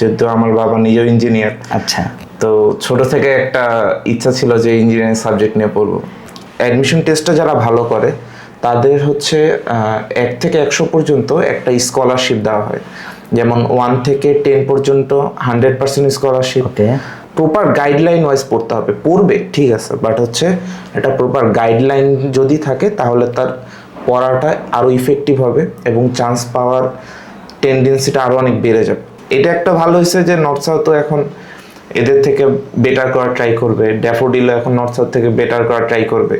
যেহেতু আমার বাবা নিজেও ইঞ্জিনিয়ার আচ্ছা। তো ছোট থেকে একটা ইচ্ছা ছিল যে ইঞ্জিনিয়ারিং সাবজেক্ট নিয়ে পড়ব। অ্যাডমিশন টেস্টটা যারা ভালো করে তাদের হচ্ছে এক থেকে একশো পর্যন্ত একটা স্কলারশিপ দেওয়া হয়। যেমন ওয়ান থেকে টেন পর্যন্ত hundred percent scholarship proper guideline wise পড়তে হবে। পড়বে ঠিক আছে বাট হচ্ছে এটা প্রপার গাইডলাইন যদি থাকে তাহলে তার পড়াটা আরও ইফেক্টিভ হবে এবং চান্স পাওয়ার টেন্ডেন্সিটা আরও অনেক বেড়ে যাবে। এটা একটা ভালো হয়েছে যে নর্থ সাউথও এখন এদের থেকে বেটার করার ট্রাই করবে। ড্যাফোডিলও এখন নর্থ সাউথ থেকে বেটার করার ট্রাই করবে।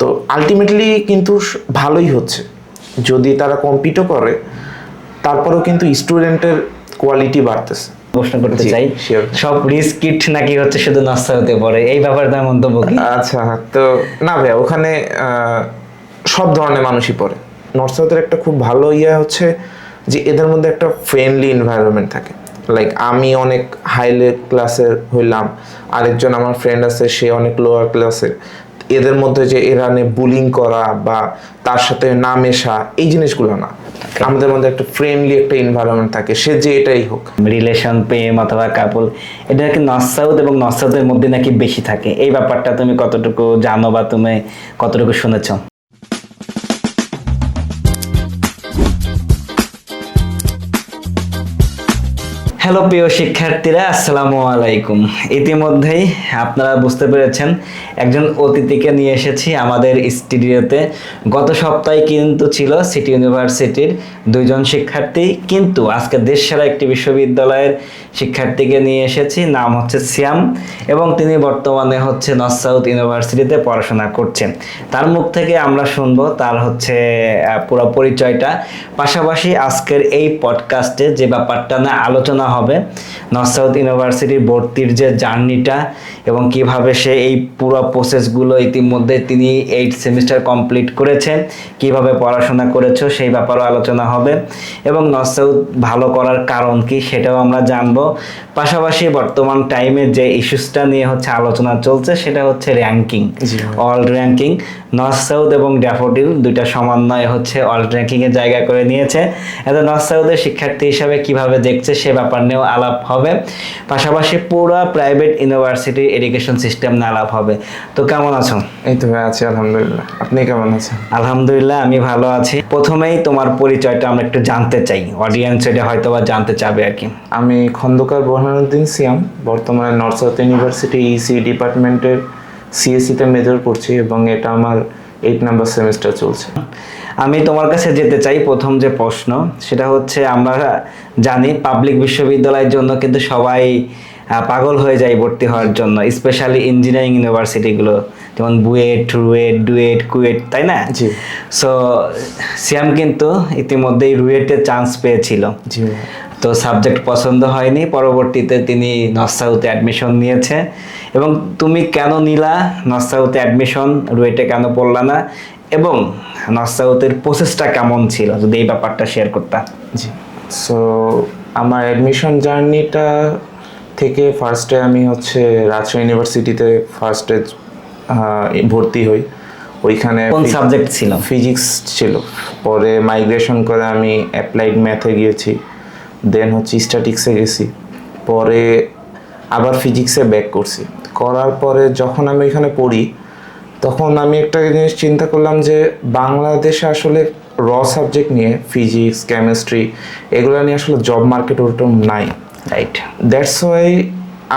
তো আলটিমেটলি কিন্তু ভালোই হচ্ছে। যদি তারা কম্পিটও করে তারপরেও কিন্তু স্টুডেন্টের কোয়ালিটি বাড়তেছে। প্রশ্ন করতে চাই সব রিস্ক কিট নাকি হচ্ছে শুধু নষ্ট হতে পারে এই ব্যাপারে তার মন্তব্য কি আচ্ছা তো না ভাইয়া ওখানে সব ধরনের মানুষই পড়ে। নর্থ সাউথের একটা খুব ভালো ইয়ে হচ্ছে যে এদের মধ্যে একটা ফ্রেন্ডলি এনভায়রনমেন্ট থাকে। লাইক আমি অনেক হাই ক্লাসের হইলাম আরেকজন আমার ফ্রেন্ড আছে সে অনেক লোয়ার ক্লাসের এদের মধ্যে যে এরানে বুলিং করা বা তার সাথে না মেশা এই জিনিসগুলো না। আমাদের মধ্যে একটা ফ্রেন্ডলি একটা এনভায়রনমেন্ট থাকে সে যে এটাই হোক। রিলেশন প্রেম অথবা কাপল এটা নাকি নর্থ সাউথ এবং নর্থ সাউথের মধ্যে নাকি বেশি থাকে। এই ব্যাপারটা তুমি কতটুকু জানো বা তুমি কতটুকু শুনেছো? হ্যালো প্রিয় শিক্ষার্থীরা, আসসালামু আলাইকুম। ইতিমধ্যেই আপনারা বুঝতে পেরেছেন, একজন অতিথিকে নিয়ে এসেছি আমাদের স্টুডিওতে। গত সপ্তাহে কিন্তু ছিল সিটি ইউনিভার্সিটির দুইজন শিক্ষার্থী, কিন্তু আজকে দেশসেরা একটি বিশ্ববিদ্যালয়ের শিক্ষার্থীকে নিয়ে এসেছি, নাম হচ্ছে সিয়াম এবং তিনি বর্তমানে হচ্ছে নর্থ সাউথ ইউনিভার্সিটিতে পড়াশোনা করছেন। তার মুখ থেকে আমরা শুনব তার হচ্ছে পুরো পরিচয়টা। পাশাপাশি আজকের এই পডকাস্টে যে ব্যাপারটা না আলোচনা হবে নর্থ সাউথ ইউনিভার্সিটির ভর্তির যে জার্নিটা এবং কীভাবে সে এই পুরো প্রসেসগুলো ইতিমধ্যে তিনি এইট সেমিস্টার কমপ্লিট করেছেন, কীভাবে পড়াশোনা করেছ, সেই ব্যাপারেও আলোচনা হবে। এবং নর্থ সাউথ ভালো করার কারণ কি সেটাও আমরা জানব। পাশাপাশি বর্তমান টাইমে যে ইস্যুসটা নিয়ে হচ্ছে আলোচনা চলছে সেটা হচ্ছে ranking. All ranking North South এবং ড্যাফোডিল দুইটা সমন্বয় হচ্ছে অল র্যাঙ্কিংয়ে জায়গা করে নিয়েছে। এতে নর্থ সাউথের শিক্ষার্থী হিসাবে কীভাবে দেখছে সে ব্যাপার নিয়েও আলাপ হবে। পাশাপাশি পুরো প্রাইভেট ইউনিভার্সিটি এডুকেশন সিস্টেম নিয়ে আলাপ হবে। তো কেমন আছো? এই তো ভাই আছি আলহামদুলিল্লাহ। আপনি কেমন আছেন? আলহামদুলিল্লাহ আমি ভালো আছি। প্রথমেই তোমার পরিচয়টা আমরা একটু জানতে চাই। অডিয়েন্স এটা হয়তো বা জানতে চাবে আর কি। আমি খন্দকার বোরহানুদ্দিন সিয়াম বর্তমানে নর্থ সাউথ ইউনিভার্সিটি ইসি ডিপার্টমেন্টের সিএসসিতে মেজর করছি এবং এটা আমার এইট নাম্বার সেমিস্টার চলছে। আমি তোমার কাছে যেতে চাই প্রথম যে প্রশ্ন সেটা হচ্ছে আমরা জানি পাবলিক বিশ্ববিদ্যালয়ের জন্য কিন্তু সবাই পাগল হয়ে যায় ভর্তি হওয়ার জন্য স্পেশালি ইঞ্জিনিয়ারিং ইউনিভার্সিটিগুলো যেমন বুয়েট রুয়েট ডুয়েট কুয়েট তাই না? জি। সো সিয়াম কিন্তু ইতিমধ্যেই রুয়েটে চান্স পেয়েছিল। জি। তো সাবজেক্ট পছন্দ হয়নি। পরবর্তীতে তিনি নর্থ সাউথে অ্যাডমিশন নিয়েছে। এবং তুমি কেন নিলা? নর্থ সাউথে অ্যাডমিশন রুয়েটে কেন পড়লা না? এবং নর্থ সাউথের প্রসেসটা কেমন ছিল? যদি এই ব্যাপারটা শেয়ার করতাম জি। সো আমার অ্যাডমিশন জার্নিটা থেকে ফার্স্টে আমি হচ্ছে রাজশাহী ইউনিভার্সিটিতে ফার্স্টে ভর্তি হই। ওইখানে কোন সাবজেক্ট ছিল? ফিজিক্স ছিল। পরে মাইগ্রেশন করে আমি অ্যাপ্লাইড ম্যাথে গিয়েছি। দেন হচ্ছে স্ট্যাটিক্সে গেছি। পরে আবার ফিজিক্সে ব্যাক করছি। করার পরে যখন আমি এখানে পড়ি তখন আমি একটা জিনিস চিন্তা করলাম যে বাংলাদেশে আসলে র সাবজেক্ট নিয়ে ফিজিক্স কেমিস্ট্রি এগুলো নিয়ে আসলে জব মার্কেট ওরকম নাই। রাইট দ্যাটস ওয়াই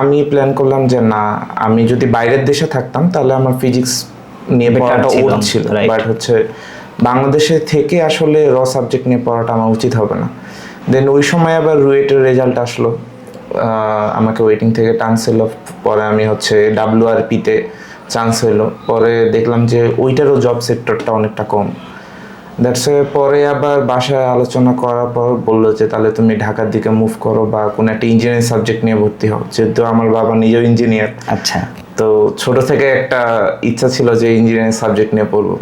আমি প্ল্যান করলাম যে না আমি যদি বাইরের দেশে থাকতাম তাহলে আমার ফিজিক্স নিয়ে পড়াটা উচিত ছিল। বাট হচ্ছে বাংলাদেশে থেকে আসলে র সাবজেক্ট নিয়ে পড়াটা আমার উচিত হবে না। দেন ওই সময় আবার রুয়েটের রেজাল্ট আসলো। আমাকে ওয়েটিং থেকে এলো। পরে আমি হচ্ছে ডাব্লিউআরপিতে চান্স হলো। পরে দেখলাম যে ওইটারও জব সেক্টরটা অনেকটা কম। দ্যাটস পরে আবার বাসায় আলোচনা করার পর বলল যে তাহলে তুমি ঢাকার দিকে মুভ করো বা কোনো একটা ইঞ্জিনিয়ারিং সাবজেক্ট নিয়ে ভর্তি হও। যেহেতু আমার বাবা নিজেও ইঞ্জিনিয়ার আচ্ছা। তো ছোট থেকে একটা ইচ্ছা ছিল যে ইঞ্জিনিয়ারিং সাবজেক্ট নিয়ে পড়ব।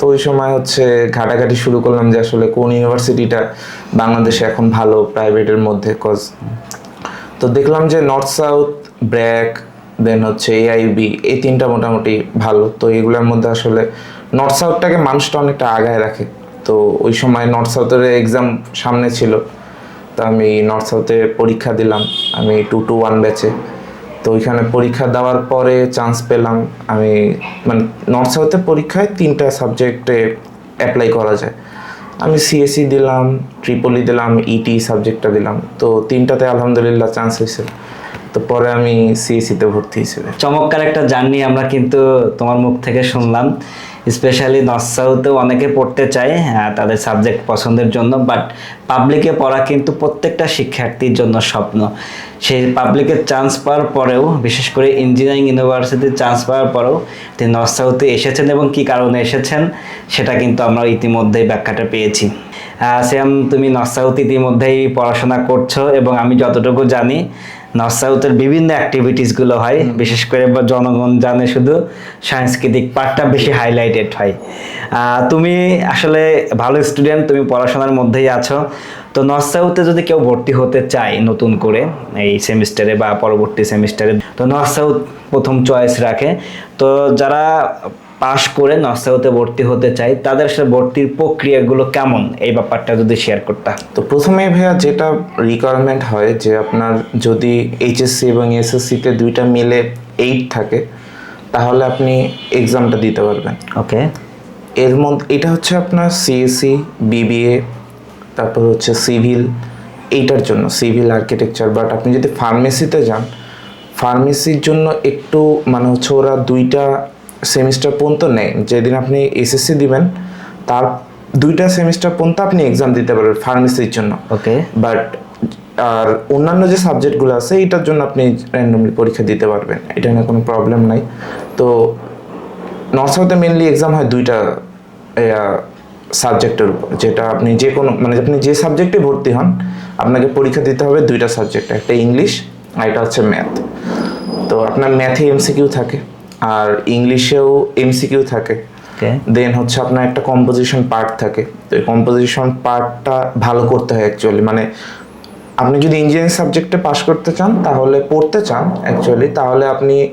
তো ওই সময় হচ্ছে ঘাটাঘাটি শুরু করলাম যে আসলে কোন ইউনিভার্সিটিটা বাংলাদেশে এখন ভালো প্রাইভেটের মধ্যে কজ তো দেখলাম যে নর্থ সাউথ ব্র্যাক দেন হচ্ছে এআইবি এই তিনটা মোটামুটি ভালো। তো এগুলোর মধ্যে আসলে নর্থ সাউথটাকে মানুষটা অনেকটা আগায় রাখে। তো ওই সময় নর্থ সাউথের এক্সাম সামনে ছিল। তো আমি নর্থ সাউথে পরীক্ষা দিলাম। আমি টু টু ওয়ান ব্যাচে তো ওইখানে পরীক্ষা দেওয়ার পরে চান্স পেলাম। আমি মানে নর্থ সাউথে পরীক্ষায় তিনটা সাবজেক্টে অ্যাপ্লাই করা যায়। আমি সিএসসি দিলাম ট্রিপলি দিলাম ইটি সাবজেক্টটা দিলাম। তো তিনটাতে আলহামদুলিল্লাহ চান্স হয়েছে তো পরে আমি সিএসসিতে ভর্তি হিসেবে চমৎকার একটা জার্নি আমরা কিন্তু তোমার মুখ থেকে শুনলাম। স্পেশালি নর্থ সাউথেও অনেকে পড়তে চায় হ্যাঁ, তাদের সাবজেক্ট পছন্দের জন্য বাট পাবলিকে পড়া কিন্তু প্রত্যেকটা শিক্ষার্থীর জন্য স্বপ্ন। সেই পাবলিকে চান্স পাওয়ার পরেও বিশেষ করে ইঞ্জিনিয়ারিং ইউনিভার্সিটির চান্স পাওয়ার পরেও তিনি নর্থ সাউথে এসেছেন এবং কি কারণে এসেছেন সেটা কিন্তু আমরা ইতিমধ্যেই ব্যাখ্যাটা পেয়েছি। শ্যাম তুমি নর্থ সাউথ ইতিমধ্যেই পড়াশোনা করছ এবং আমি যতটুকু জানি নর্থ সাউথের বিভিন্ন অ্যাক্টিভিটিসগুলো হয় বিশেষ করে জনগণ জানে শুধু সাংস্কৃতিক পার্টটা বেশি হাইলাইটেড হয়। তুমি আসলে ভালো স্টুডেন্ট তুমি পড়াশোনার মধ্যেই আছো। তো নর্থ সাউথে যদি কেউ ভর্তি হতে চায় নতুন করে এই সেমিস্টারে বা পরবর্তী সেমিস্টারে তো নর্থ সাউথ প্রথম চয়েস রাখে। তো যারা পাশ করে নর্থ সাউথে ভর্তি হতে চায় তাদের সাথে ভর্তির প্রক্রিয়াগুলো কেমন? এই ব্যাপারটা যদি শেয়ার করতা। তো প্রথমে ভাইয়া যেটা রিকোয়ারমেন্ট হয় যে আপনার যদি এইচএসসি এবং এসএসসিতে দুইটা মিলে এইট থাকে তাহলে আপনি এক্সামটা দিতে পারবেন। ওকে এর মধ্যে এটা হচ্ছে আপনার সিএসসি বিবিএ তারপর হচ্ছে সিভিল এইটার জন্য সিভিল আর্কিটেকচার। বাট আপনি যদি ফার্মেসিতে যান ফার্মেসির জন্য একটু মানে হচ্ছে ওরা দুইটা সেমিস্টার পর্যন্ত নেয়। যেদিন আপনি এসএসসি দিবেন তার দুইটা সেমিস্টার পর্যন্ত আপনি এক্সাম দিতে পারবেন ফার্মেসির জন্য। ওকে বাট আর অন্যান্য যে সাবজেক্টগুলো আছে এটার জন্য আপনি র্যান্ডমলি পরীক্ষা দিতে পারবেন। এটা নিয়ে কোনো প্রবলেম নাই। তো নর্থ সাউথে মেনলি এক্সাম হয় দুইটা সাবজেক্টের উপর যেটা আপনি যে কোনো মানে আপনি যে সাবজেক্টে ভর্তি হন আপনাকে পরীক্ষা দিতে হবে দুইটা সাবজেক্ট একটা ইংলিশ আর এটা হচ্ছে ম্যাথ। তো আপনার ম্যাথে এমসিকিউ থাকে আর ইংলিশেও এমসিকিউ থাকে। দেন হচ্ছে আপনার একটা কম্পোজিশন পার্ট থাকে। তো এই কম্পোজিশন পার্টটা ভালো করতে হয় অ্যাকচুয়ালি মানে আপনি যদি ইঞ্জিনিয়ারিং সাবজেক্টে পাশ করতে চান তাহলে পড়তে চান অ্যাকচুয়ালি তাহলে আপনি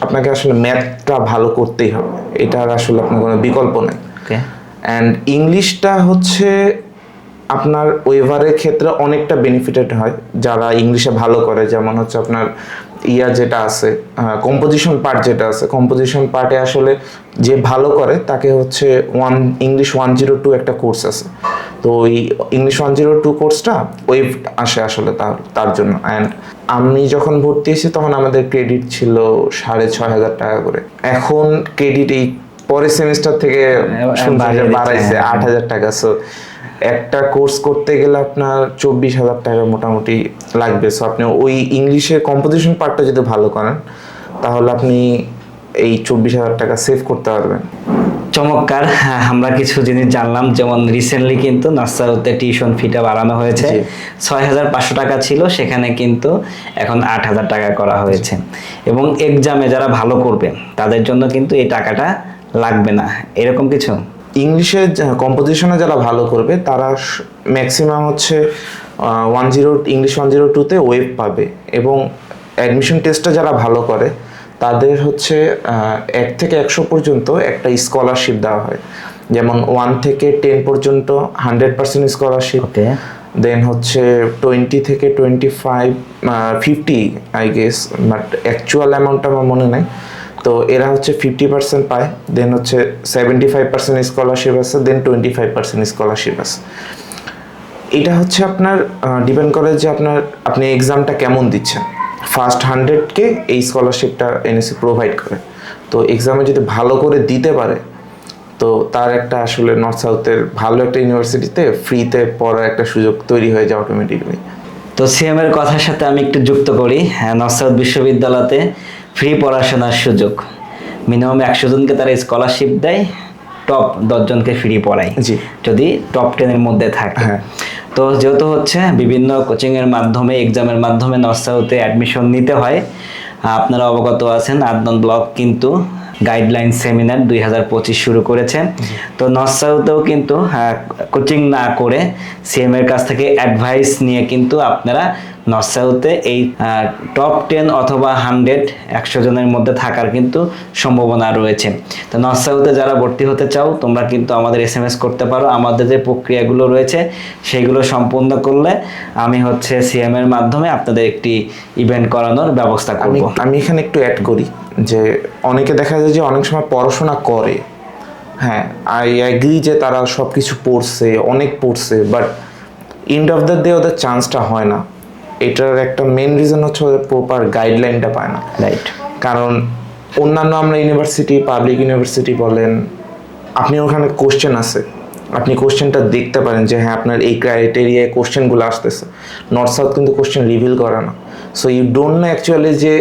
আপনাকে আসলে ম্যাথটা ভালো করতেই হবে। এটার আসলে আপনার কোনো বিকল্প নেই। ওকে। অ্যান্ড ইংলিশটা হচ্ছে আপনার ওয়েভারের ক্ষেত্রে অনেকটা বেনিফিটেড হয়। যারা ইংলিশে ভালো করে, যেমন হচ্ছে আপনার ইয়া যেটা আছে কম্পোজিশন পার্ট যেটা আছে কম্পোজিশন পার্টে আসলে যে ভালো করে, তাকে হচ্ছে one English one zero two একটা কোর্স আছে। তো ওই ইংলিশ ওয়ান জিরো টু কোর্সটা ওয়েভ আসে আসলে তার তার জন্য। অ্যান্ড আমি যখন ভর্তি হয়েছি, তখন আমাদের ক্রেডিট ছিল সাড়ে ছয় হাজার টাকা করে। এখন ক্রেডিট এই পরের সেমিস্টার থেকে শুনছি যে বাড়িয়ে দিচ্ছে, বাড়াইছে হ্যাঁ। আট হাজার টাকা। সো একটা কোর্স করতে গেলে আপনার চব্বিশ হাজার টাকা মোটামুটি লাগবে। সো আপনি ওই ইংলিশের কম্পোজিশন পার্টটা যদি ভালো করেন তাহলে আপনি এই চব্বিশ হাজার টাকা সেভ করতে পারবেন। চমৎকার। হ্যাঁ, আমরা কিছু জিনিস জানলাম যেমন রিসেন্টলি কিন্তু নাসারুতে টিউশন ফিটা বাড়ানো হয়েছে। ছয় হাজার পাঁচশো টাকা ছিল সেখানে কিন্তু এখন আট হাজার টাকা করা হয়েছে। এবং এক্সামে যারা ভালো করবে তাদের জন্য কিন্তু এই টাকাটা লাগবে না। এরকম কিছু? ইংলিশে কম্পোজিশনে যারা ভালো করবে তারা ম্যাক্সিমাম হচ্ছে one zero English one zero টুতে ওয়েব পাবে। এবং অ্যাডমিশন টেস্টটা যারা ভালো করে তাদের হচ্ছে এক থেকে একশো পর্যন্ত একটা স্কলারশিপ দেওয়া হয়। যেমন ওয়ান থেকে টেন পর্যন্ত হান্ড্রেড পার্সেন্ট স্কলারশিপ দেন হচ্ছে টোয়েন্টি থেকে twenty five fifty I guess but actual অ্যামাউন্টটা আমার মনে নাই। তো এরা হচ্ছে ফিফটি পার্সেন্ট পায় দেন হচ্ছে সেভেন্টি ফাইভ পার্সেন্ট স্কলারশিপ আছে then twenty five percent scholarship আছে। এটা হচ্ছে আপনার ডিপেন্ড করে যে আপনার, আপনি এক্সামটা কেমন দিচ্ছেন। ফার্স্ট হান্ড্রেডকে এই স্কলারশিপটা এনএসসি প্রোভাইড করে। তো এক্সামে যদি ভালো করে দিতে পারে, তো তার একটা আসলে নর্থ সাউথের ভালো একটা ইউনিভার্সিটিতে ফ্রিতে পড়ার একটা সুযোগ তৈরি হয়ে যায় অটোমেটিকলি তো সিএম এর কথার সাথে আমি একটু যুক্ত করি হ্যাঁ সাউথ বিশ্ববিদ্যালয়তে ফ্রি পড়াশোনার সুযোগ। মিনিমাম একশো জনকে তারা স্কলারশিপ দেয় টপ দশজনকে ফ্রি পড়ায়। যদি টপ টেনের মধ্যে থাকে। হ্যাঁ। তো যেহেতু হচ্ছে বিভিন্ন কোচিংয়ের মাধ্যমে এক্সামের মাধ্যমে নর্সাউতে অ্যাডমিশন নিতে হয় আপনারা অবগত আছেন আদনান ব্লক কিন্তু গাইডলাইন সেমিনার দুই হাজার পঁচিশ শুরু করেছে। তো নর্সাউতেও কিন্তু কোচিং না করে সিএম এর কাছ থেকে অ্যাডভাইস নিয়ে কিন্তু আপনারা নর্থ সাউথে এই টপ টেন অথবা হান্ড্রেড একশো জনের মধ্যে থাকার কিন্তু সম্ভাবনা রয়েছে। তো নর্থ সাউথে যারা ভর্তি হতে চাও তোমরা কিন্তু আমাদের এস এম এস করতে পারো। আমাদের যে প্রক্রিয়াগুলো রয়েছে সেগুলো সম্পূর্ণ করলে আমি হচ্ছে সিএম এর মাধ্যমে আপনাদের একটি ইভেন্ট করানোর ব্যবস্থা করব। আমি এখানে একটু অ্যাড করি যে অনেকে দেখা যায় যে অনেক সময় পড়াশোনা করে। হ্যাঁ আই অ্যাগ্রি যে তারা সব কিছু পড়ছে অনেক পড়ছে but end of the day ওদের চান্সটা হয় না। এটার একটা মেন রিজন হচ্ছে ওদের প্রপার গাইডলাইনটা পায় না। রাইট কারণ অন্যান্য আমরা ইউনিভার্সিটি পাবলিক ইউনিভার্সিটি বলেন আপনি ওখানে কোশ্চেন আছে। আপনি কোশ্চেনটা দেখতে পারেন যে হ্যাঁ আপনার এই ক্রাইটেরিয়ায় কোশ্চেনগুলো আসতেছে। নর্থ সাউথ কিন্তু কোশ্চেন রিভিল করে না। So you don't know actually যে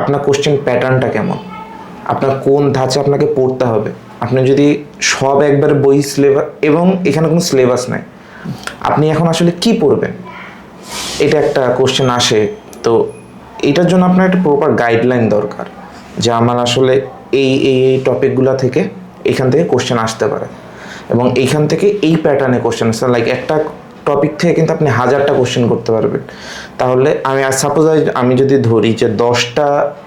আপনার কোশ্চেন প্যাটার্নটা কেমন। আপনার কোন ধাঁচে আপনাকে পড়তে হবে। আপনি যদি সব একবার বই সিলেবাস এবং এখানে কোনো সিলেবাস নাই। আপনি এখন আসলে কি পড়বেন? এটা একটা কোশ্চেন আসে। তো এটার জন্য আপনার একটা প্রপার গাইডলাইন দরকার, যে আমার আসলে এই এই এই টপিকগুলো থেকে এখান থেকে কোশ্চেন আসতে পারে। এবং এইখান থেকে এই প্যাটার্নে কোশ্চেন আসতে লাইক একটা টপিক থেকে কিন্তু আপনি হাজারটা কোশ্চেন করতে পারবেন। তাহলে আমি আর সাপোজ আমি যদি ধরি যে দশটা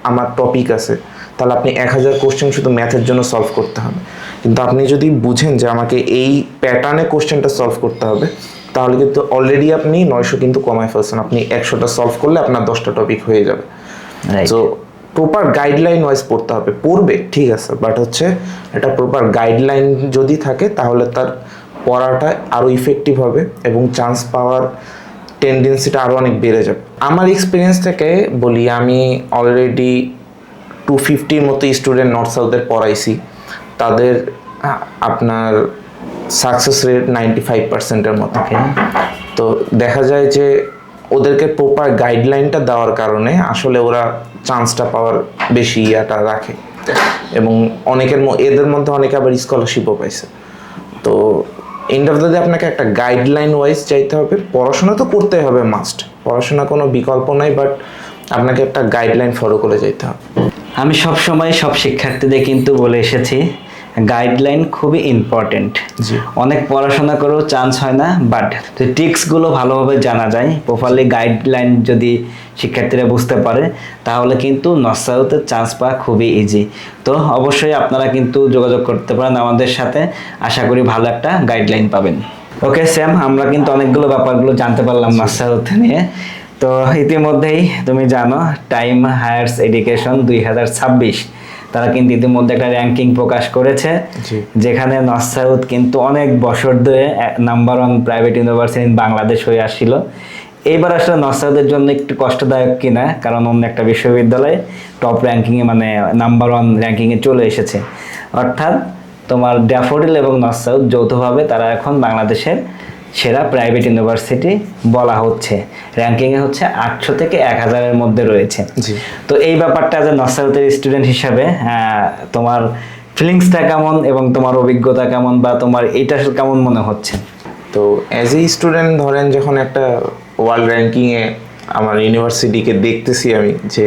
আমার টপিক আছে, তাহলে আপনি এক হাজার কোশ্চেন শুধু ম্যাথের জন্য সলভ করতে হবে। কিন্তু আপনি যদি বুঝেন যে আমাকে এই প্যাটার্নে কোশ্চেনটা সলভ করতে হবে তাহলে কিন্তু অলরেডি আপনি নয়শো কিন্তু কমায় ফেলছেন। আপনি একশোটা সলভ করলে আপনার দশটা টপিক হয়ে যাবে। তো প্রপার গাইডলাইন ওয়াইজ পড়তে হবে। পড়বে ঠিক আছে বাট হচ্ছে এটা প্রপার গাইডলাইন যদি থাকে তাহলে তার পড়াটা আরও ইফেক্টিভ হবে এবং চান্স পাওয়ার টেন্ডেন্সিটা আরও অনেক বেড়ে যাবে। আমার এক্সপিরিয়েন্স থেকে বলি আমি অলরেডি টু ফিফটির মতো স্টুডেন্ট নর্থ সাউথের পড়াইছি। তাদের আপনার সাকসেস রেট নাইনটি ফাইভ পার্সেন্টের মতো তো দেখা যায় যে ওদেরকে প্রপার গাইডলাইনটা দেওয়ার কারণে আসলে ওরা চান্সটা পাওয়ার বেশি ইয়াটা রাখে। এবং অনেকের এদের মধ্যে অনেকে আবার স্কলারশিপও পাইছে। তো এন্ড অফ দ্য ডে আপনাকে একটা গাইডলাইন ওয়াইজ চাইতে হবে, পড়াশোনা তো করতে হবে মাস্ট পড়াশোনা কোনো বিকল্প নাই বাট আপনাকে একটা গাইডলাইন ফলো করে যেতে হবে। আমি সব সময় সব শিক্ষার্থীদের কিন্তু বলে এসেছি গাইডলাইন খুবই ইম্পর্টেন্ট অনেক পড়াশোনা করেও চান্স হয় না বাট টিক্সগুলো ভালোভাবে জানা যায়। প্রপারলি গাইডলাইন যদি শিক্ষার্থীরা বুঝতে পারে তাহলে কিন্তু নসাউতে চান্স পাওয়া খুবই ইজি তো অবশ্যই আপনারা কিন্তু যোগাযোগ করতে পারেন আমাদের সাথে। আশা করি ভালো একটা গাইডলাইন পাবেন। ওকে স্যাম আমরা কিন্তু অনেকগুলো ব্যাপারগুলো জানতে পারলাম নসাউথ নিয়ে। তো ইতিমধ্যেই তুমি জানো টাইম হায়ার্স এডুকেশন দুই হাজার ছাব্বিশ। তারা কিন্তু ইতিমধ্যে একটা র্যাঙ্কিং প্রকাশ করেছে যেখানে নর্থ সাউথ কিন্তু অনেক বছর ধরে number one private university Bangladesh হয়ে আসছিল। এইবার আসলে নর্থ জন্য একটু কষ্টদায়ক কিনা কারণ অন্য একটা বিশ্ববিদ্যালয়ে টপ র্যাঙ্কিংয়ে মানে নাম্বার ওয়ান র্যাঙ্কিংয়ে চলে এসেছে। অর্থাৎ তোমার ড্যাফোডিল এবং নর্থ সাউথ যৌথভাবে তারা এখন বাংলাদেশের সেরা প্রাইভেট ইউনিভার্সিটি বলা হচ্ছে। র্যাঙ্কিংয়ে হচ্ছে আটশো থেকে এক হাজারের মধ্যে রয়েছে। তো এই ব্যাপারটা যে নসাউথের স্টুডেন্ট হিসাবে তোমার ফিলিংসটা কেমন এবং তোমার অভিজ্ঞতা কেমন বা তোমার এটা কেমন মনে হচ্ছে? তো অ্যাজ এ স্টুডেন্ট ধরেন যখন একটা ওয়ার্ল্ড র্যাঙ্কিংয়ে আমার ইউনিভার্সিটিকে দেখতেছি আমি যে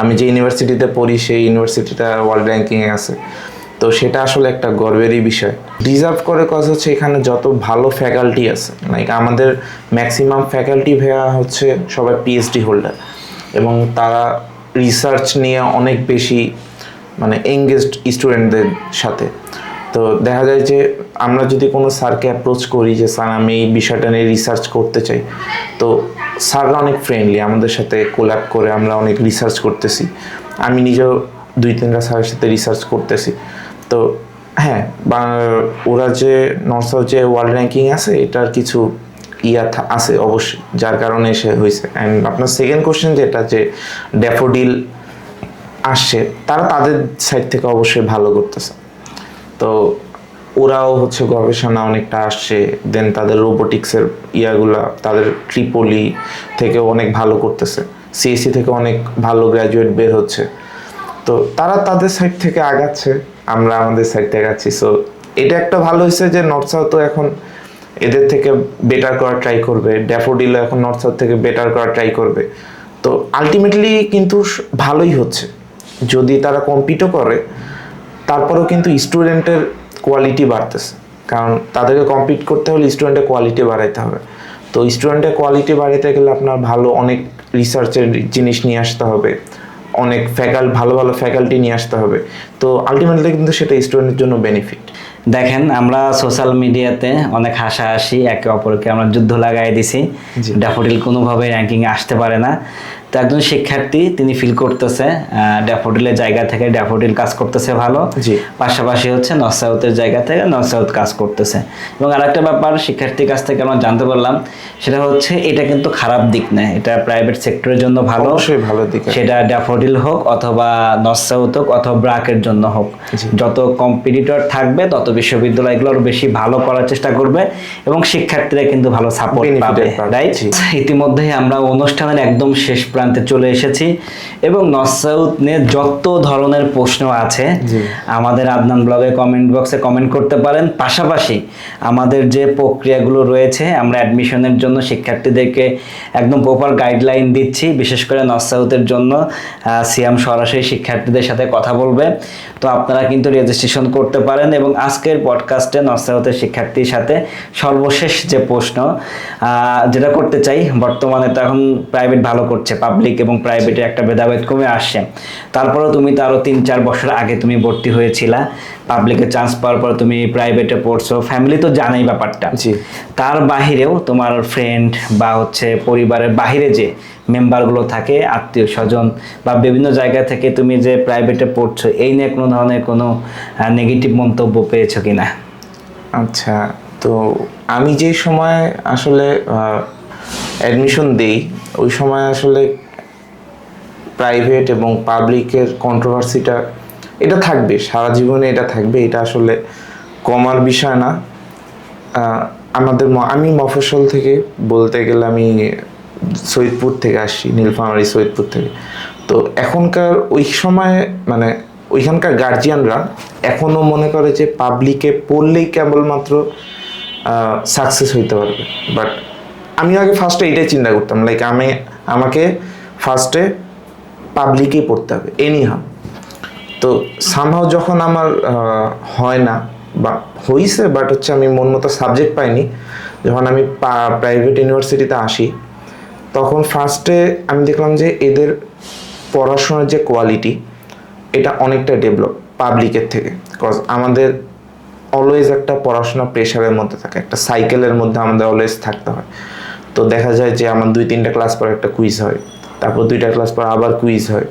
আমি যে ইউনিভার্সিটিতে পড়ি সেই ইউনিভার্সিটিটা ওয়ার্ল্ড র্যাঙ্কিংয়ে আছে। তো সেটা আসলে একটা গর্বেরই বিষয়। ডিজার্ভ করে কজ হচ্ছে এখানে যত ভালো ফ্যাকাল্টি আছে। লাইক আমাদের ম্যাক্সিমাম ফ্যাকাল্টি ভেয়া হচ্ছে সবাই পিএইচডি হোল্ডার এবং তারা রিসার্চ নিয়ে অনেক বেশি মানে এঙ্গেজড স্টুডেন্টদের সাথে। তো দেখা যায় যে আমরা যদি কোনো স্যারকে অ্যাপ্রোচ করি যে, স্যার, আমি এই বিষয়টা নিয়ে রিসার্চ করতে চাই। তো স্যাররা অনেক ফ্রেন্ডলি আমাদের সাথে কোল্যাব করে আমরা অনেক রিসার্চ করতেছি। আমি নিজেও দুই তিনটা স্যারের সাথে রিসার্চ করতেছি। তো হ্যাঁ ওরা যে নর্থ সাউথ যে ওয়ার্ল্ড র্যাঙ্কিং আছে, এটার কিছু ইয়া আছে অবশ্যই, যার কারণে সে হয়েছে। অ্যান্ড আপনার সেকেন্ড কোশ্চেন যেটা, যে ড্যাফোডিল আসছে, তারা তাদের সাইড থেকে অবশ্যই ভালো করতেছে। তো ওরাও হচ্ছে গবেষণা অনেকটা আসছে দেন তাদের রোবোটিক্সের ইয়াগুলা, তাদের ট্রিপলি থেকে অনেক ভালো করতেছে। সিএসসি থেকে অনেক ভালো গ্র্যাজুয়েট বের হচ্ছে। তো তারা তাদের সাইড থেকে আগাচ্ছে। আমরা আমাদের সাইড থেকে সো এটা একটা ভালো হয়েছে যে নর্থ সাউথও এখন এদের থেকে বেটার করার ট্রাই করবে। ড্যাফোডিলও এখন নর্থ সাউথ থেকে বেটার করার ট্রাই করবে। তো আলটিমেটলি কিন্তু ভালোই হচ্ছে। যদি তারা কম্পিটও করে, তারপরেও কিন্তু স্টুডেন্টের কোয়ালিটি বাড়তেছে। কারণ তাদেরকে কম্পিট করতে হলে স্টুডেন্টের কোয়ালিটি বাড়াইতে হবে। তো স্টুডেন্টের কোয়ালিটি বাড়াইতে গেলে আপনার ভালো অনেক রিসার্চের জিনিস নিয়ে আসতে হবে। অনেক ফ্যাকাল ভালো ভালো ফ্যাকাল্টি নিয়ে আসতে হবে। তো আলটিমেটলি কিন্তু সেটা স্টুডেন্টের জন্য বেনিফিট দেখেন আমরা সোশ্যাল মিডিয়াতে অনেক হাসাহাসি একে অপরকে আমরা যুদ্ধ লাগাই দিছি। ড্যাফোডিল কোনোভাবে র্যাঙ্কিংয়ে আসতে পারে না। তো একজন শিক্ষার্থী তিনি ফিল করতেছে ড্যাফোডিলের জায়গা থেকে ড্যাফোডিল কাজ করতেছে ভালো। জি। পাশাপাশি হচ্ছে নর্থ সাউথের জায়গা থেকে নর্থ সাউথ কাজ করতেছে। এবং আরেকটা ব্যাপার শিক্ষার্থীর কাছ থেকে আমরা জানতে পারলাম সেটা হচ্ছে এটা কিন্তু খারাপ দিক না এটা প্রাইভেট সেক্টরের জন্য ভালো। অবশ্যই ভালো দিক সেটা ড্যাফোডিল হোক অথবা নর্থ সাউথ হোক অথবা ব্রাকের জন্য হোক। যত কম্পিটিটর থাকবে তত বিশ্ববিদ্যালয়গুলো আরও বেশি ভালো করার চেষ্টা করবে এবং শিক্ষার্থীরা কিন্তু ভালো সাপোর্ট পাবে রাইট। ইতিমধ্যেই আমরা অনুষ্ঠানের একদম শেষ প্রান্তে চলে এসেছি। এবং নর্থ সাউথ নিয়ে যত ধরনের প্রশ্ন আছে আমাদের আদনান ব্লগে কমেন্ট বক্সে কমেন্ট করতে পারেন। পাশাপাশি আমাদের যে প্রক্রিয়াগুলো রয়েছে আমরা অ্যাডমিশনের জন্য শিক্ষার্থীদেরকে একদম প্রপার গাইডলাইন দিচ্ছি। বিশেষ করে নর্থ সাউথের জন্য সিয়াম সরাসরি শিক্ষার্থীদের সাথে কথা বলবে। তো আপনারা কিন্তু রেজিস্ট্রেশন করতে পারেন এবং আজকের পডকাস্টে নর্থ সাউথের শিক্ষার্থীর সাথে সর্বশেষ যে প্রশ্ন যেটা করতে চাই বর্তমানে তো এখন প্রাইভেট ভালো করছে পাবলিক এবং প্রাইভেটের একটা ভেদাভেদ কমে আসছে তারপরেও তুমি তো আরও তিন চার বছর আগে তুমি ভর্তি হয়েছিলা। পাবলিকে চান্স পাওয়ার পর তুমি প্রাইভেটে পড়ছো। ফ্যামিলি তো জানেই ব্যাপারটা। তার বাহিরেও তোমার ফ্রেন্ড বা হচ্ছে পরিবারের বাহিরে যে মেম্বারগুলো থাকে আত্মীয় স্বজন বা বিভিন্ন জায়গা থেকে তুমি যে প্রাইভেটে পড়ছো এই নিয়ে কোনো ধরনের কোনো নেগেটিভ মন্তব্য পেয়েছ কিনা? আচ্ছা তো আমি যে সময় আসলে অ্যাডমিশন দেই, ওই সময় আসলে প্রাইভেট এবং পাবলিকের কন্ট্রোভার্সিটা এটা থাকবে, সারা জীবনে এটা থাকবে, এটা আসলে কমার বিষয় না। আমাদের আমি মফস্বল থেকে বলতে গেলে আমি সৈয়দপুর থেকে আসি, নীলফামারী সৈয়দপুর থেকে। তো এখনকার ওই সময় মানে ওইখানকার গার্জিয়ানরা এখনও মনে করে যে পাবলিকে পড়লেই কেবলমাত্র সাকসেস হইতে পারবে। বাট আমি আগে ফার্স্টে এটাই চিন্তা করতাম লাইক আমি, আমাকে ফার্স্টে পাবলিকেই পড়তে হবে এনিহাও তো সামহাও যখন আমার হয় না, বা হইছে বাট হচ্ছে আমি মন মতো সাবজেক্ট পাইনি, যখন আমি প্রাইভেট ইউনিভার্সিটিতে আসি, তখন ফার্স্টে আমি দেখলাম যে এদের পড়াশোনার যে কোয়ালিটি এটা অনেকটা ডেভেলপ পাবলিকের থেকে কজ আমাদের অলওয়েজ একটা পড়াশোনা প্রেশারের মধ্যে থাকে, একটা সাইকেলের মধ্যে আমাদের অলওয়েজ থাকতে হয়। তো দেখা যায় যে আমার দুই, তিনটা ক্লাস পর একটা কুইজ হয়। তারপর দুইটা ক্লাস পর আবার কুইজ হয়।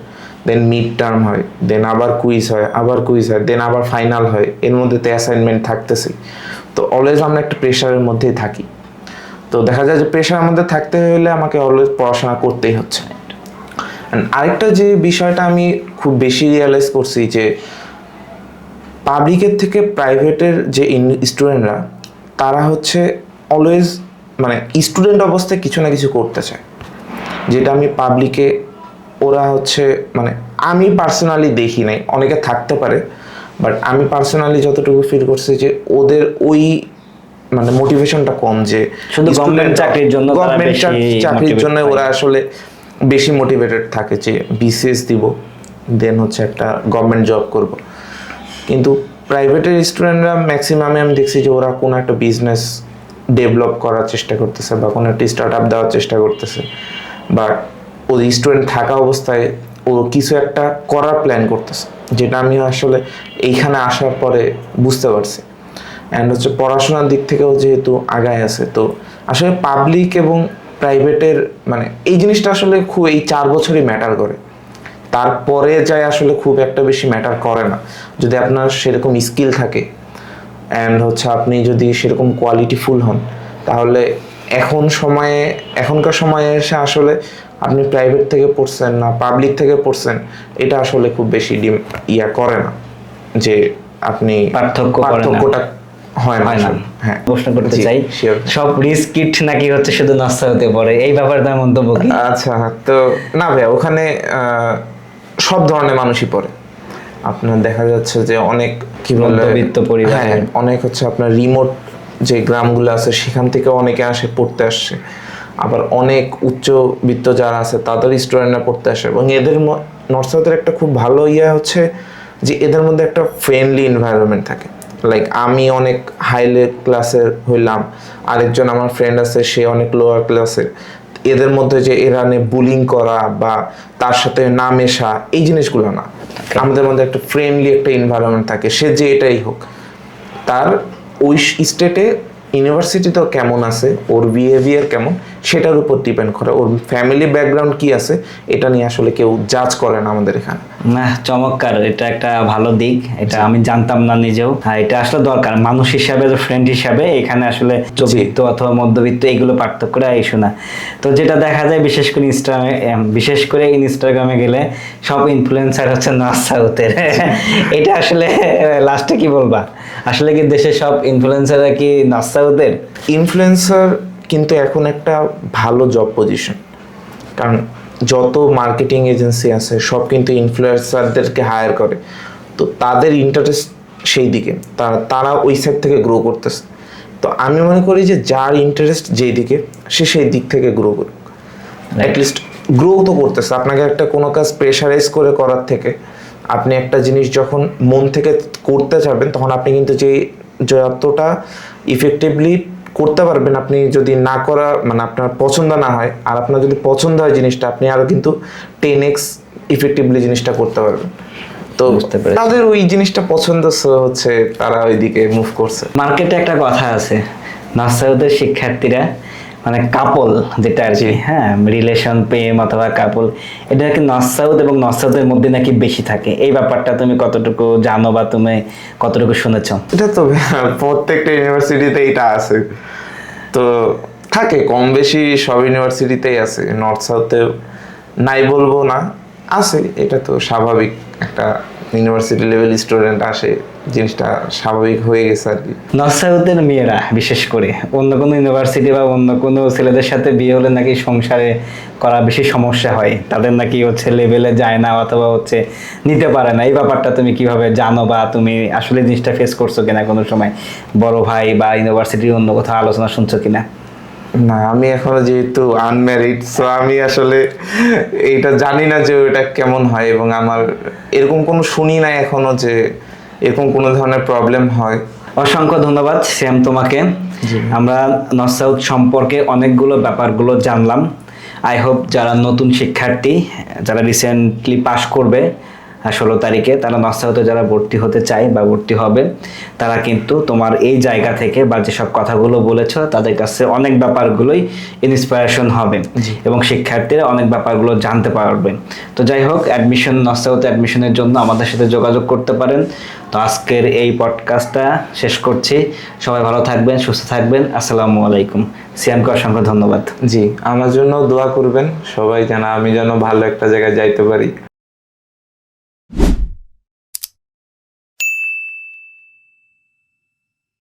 দেন মিড টার্ম হয় দেন আবার কুইজ হয়, আবার কুইজ হয় দেন আবার ফাইনাল হয়। এর মধ্যে তো অ্যাসাইনমেন্ট থাকতেছে তো অলওয়েজ আমরা একটা প্রেশারের মধ্যেই থাকি। তো দেখা যায় যে প্রেশারের মধ্যে থাকতে হলে আমাকে অলওয়েজ পড়াশোনা করতেই হচ্ছে। আরেকটা যে বিষয়টা আমি খুব বেশি রিয়ালাইজ করছি যে পাবলিকের থেকে প্রাইভেটের যে স্টুডেন্টরা তারা হচ্ছে অলওয়েজ মানে স্টুডেন্ট অবস্থায় কিছু না কিছু করতে চায়। যেটা আমি পাবলিকে ওরা হচ্ছে মানে আমি পার্সোনালি দেখি নাই অনেকে থাকতে পারে বাট আমি পার্সোনালি যতটুকু ফিল করছি যে ওদের ওই মানে মোটিভেশনটা কম যে শুধু government চাকরির জন্য গভর্নমেন্ট চাকরির জন্য ওরা আসলে বেশি মোটিভেটেড থাকে যে বিসিএস দিব দেন হচ্ছে একটা গভর্নমেন্ট জব করব। কিন্তু প্রাইভেটের স্টুডেন্টরা ম্যাক্সিমামে আমি দেখছি যে ওরা কোনো একটা বিজনেস ডেভেলপ করার চেষ্টা করতেছে বা কোনো একটা স্টার্ট আপ দেওয়ার চেষ্টা করতেছে। বা ওই স্টুডেন্ট থাকা অবস্থায় ও কিছু একটা করার প্ল্যান করতেছে, যেটা আমি আসলে এইখানে আসার পরে বুঝতে পারছি। অ্যান্ড হচ্ছে পড়াশোনার দিক থেকেও যেহেতু আগায় আছে, তো আসলে পাবলিক এবং প্রাইভেটের মানে এই জিনিসটা আসলে খুব এই চার বছরই ম্যাটার করে। তারপরে যায় আসলে খুব একটা বেশি ম্যাটার করে না। যদি আপনার সেরকম স্কিল থাকে অ্যান্ড হচ্ছে আপনি যদি সেরকম কোয়ালিটিফুল হন তাহলে এখন সময়ে এখনকার সময়ে এসে আসলে আপনি প্রাইভেট থেকে পড়ছেন না পাবলিক থেকে পড়ছেন এটা আসলে খুব বেশি ডিম ইয়া করে না যে আপনি পার্থক্য পার্থক্যটা হয় না হয় প্রশ্ন করতে চাই সব রিস্ক কিট নাকি হচ্ছে শুধু নষ্ট হতে পারে? এই ব্যাপারে তার মন্তব্য কি? আচ্ছা তো না ভাইয়া ওখানে আহ, সব ধরনের মানুষই পড়ে। আপনার দেখা যাচ্ছে যে অনেক কি বলে পরিবারের। হ্যাঁ অনেক হচ্ছে আপনার রিমোট যে গ্রামগুলো আছে সেখান থেকে অনেকে আসে পড়তে আসছে আবার অনেক উচ্চবিত্ত যারা আছে তাদের স্টুডেন্টরা পড়তে আসে। এবং এদের নর্থ সাউথের একটা খুব ভালো ইয়ে হচ্ছে যে এদের মধ্যে একটা ফ্রেন্ডলি এনভায়রনমেন্ট থাকে। লাইক আমি অনেক হাই ক্লাসের হইলাম আরেকজন আমার ফ্রেন্ড আছে সে অনেক লোয়ার ক্লাসের এদের মধ্যে যে এরানে বুলিং করা বা তার সাথে না মেশা এই জিনিসগুলো না। আমাদের মধ্যে একটা ফ্রেন্ডলি একটা এনভায়রনমেন্ট থাকে সে যে এটাই হোক। তার ওই স্টেটে ইউনিভার্সিটিতেও কেমন আছে? ওর বিহেভিয়ার কেমন? সেটার উপর ডিপেন্ড করে। ওর ফ্যামিলি ব্যাকগ্রাউন্ড কি আছে? এটা নিয়ে আসলে কেউ জাজ করে না আমাদের এখানে। না চমৎকার। এটা একটা ভালো দিক। এটা আমি জানতাম না নিজেও। হ্যাঁ এটা আসলে দরকার। মানুষ হিসাবে ফ্রেন্ড হিসাবে এখানে আসলে চবিত্ত অথবা মধ্যবিত্ত এগুলো পার্থক্যটা ইস্যু না। তো যেটা দেখা যায় বিশেষ করে ইনস্টাগ্রামে বিশেষ করে ইনস্টাগ্রামে গেলে সব ইনফ্লুয়েন্সার হচ্ছে নর্থ সাউথের এটা আসলে লাস্টে কি বলবা? আসলে কি দেশের সব ইনফ্লুয়েন্সাররা কি সাউথের ইনফ্লুয়েন্সার কিন্তু এখন একটা ভালো জব পজিশন কারণ যত মার্কেটিং এজেন্সি আছে, সব কিন্তু ইনফ্লুয়েন্সারদেরকে হায়ার করে। তো তাদের ইন্টারেস্ট সেই দিকে। তারা তারা ওই সাইড থেকে গ্রো করতেছে। তো আমি মনে করি যে যার ইন্টারেস্ট যেই দিকে, সে সেই দিক থেকে গ্রো করুক। অ্যাটলিস্ষ্ট গ্রো তো করতেছে। আপনাকে একটা কোনো কাজ প্রেশারাইজ করে করার থেকে। আপনি একটা জিনিস যখন মন থেকে করতে চাবেন তখন আপনি কিন্তু যে যতটা ইফেক্টিভলি করতে পারবেন আপনি যদি না করা মানে আপনার পছন্দ না হয় আর আপনার যদি পছন্দ হয় জিনিসটা আপনি আরও কিন্তু টেন এক্স ইফেক্টিভলি জিনিসটা করতে পারবেন তো। তাদের ওই জিনিসটা পছন্দ হচ্ছে তারা ওইদিকে মুভ করছে মার্কেটে একটা কথা আছে নর্থ সাউথের শিক্ষার্থীরা মানে কাপল যেটা আর কি হ্যাঁ রিলেশন প্রেম অথবা কাপল এটা নাকি নর্থ সাউথ এবং নর্থ সাউথের মধ্যে নাকি বেশি থাকে। এই ব্যাপারটা তুমি কতটুকু জানো বা তুমি কতটুকু শুনেছো? এটা তো প্রত্যেকটা ইউনিভার্সিটিতে এটা আছে। তো থাকে কম বেশি সব ইউনিভার্সিটিতেই আছে। নর্থ সাউথে নাই বলব না, আছে, এটা তো স্বাভাবিক একটা ইউনিভার্সিটি লেভেল স্টুডেন্ট আসে, জিনিসটা স্বাভাবিক হয়ে গেছে আর কি। নর্থ সাউথের মেয়েরা, বিশেষ করে। অন্য কোনো ইউনিভার্সিটি বা অন্য কোনো ছেলেদের সাথে বিয়ে হলে নাকি সংসারে করা বেশি সমস্যা হয়। তাদের নাকি হচ্ছে লেভেলে যায় না অথবা হচ্ছে নিতে পারে না। এই ব্যাপারটা তুমি কীভাবে জানো বা তুমি আসলে জিনিসটা ফেস করছ কিনা কোনো সময়? বড় ভাই বা ইউনিভার্সিটির অন্য কোথাও আলোচনা শুনছো কিনা? না আমি এখনও যেহেতু আনম্যারিড সো আমি আসলে এটা জানি না যে ওটা কেমন হয় এবং আমার এরকম কোনো শুনি না এখনও যে এরকম কোনো ধরনের প্রবলেম হয়। অসংখ্য ধন্যবাদ শ্যাম তোমাকে। আমরা নর্থ সাউথ সম্পর্কে অনেকগুলো ব্যাপারগুলো জানলাম। আই হোপ যারা নতুন শিক্ষার্থী যারা রিসেন্টলি পাশ করবে ষোলো তারিখে তারা সাউথে যারা ভর্তি হতে চায় বা ভর্তি হবে তারা কিন্তু তোমার এই জায়গা থেকে বা যেসব কথাগুলো বলেছ তাদের কাছে অনেক ব্যাপারগুলোই ইন্সপিরেশন হবে এবং শিক্ষার্থীরা অনেক ব্যাপারগুলো জানতে পারবে। তো যাই হোক অ্যাডমিশন নর্থ অ্যাডমিশনের জন্য আমাদের সাথে যোগাযোগ করতে পারেন। তো আজকের এই পডকাস্টটা শেষ করছি। সবাই ভালো থাকবেন সুস্থ থাকবেন। আসসালামু আলাইকুম। সিয়ামকে অসংখ্য ধন্যবাদ। জি আমার জন্য দোয়া করবেন। সবাই যেন আমি যেন ভালো একটা জায়গায় যাইতে পারি।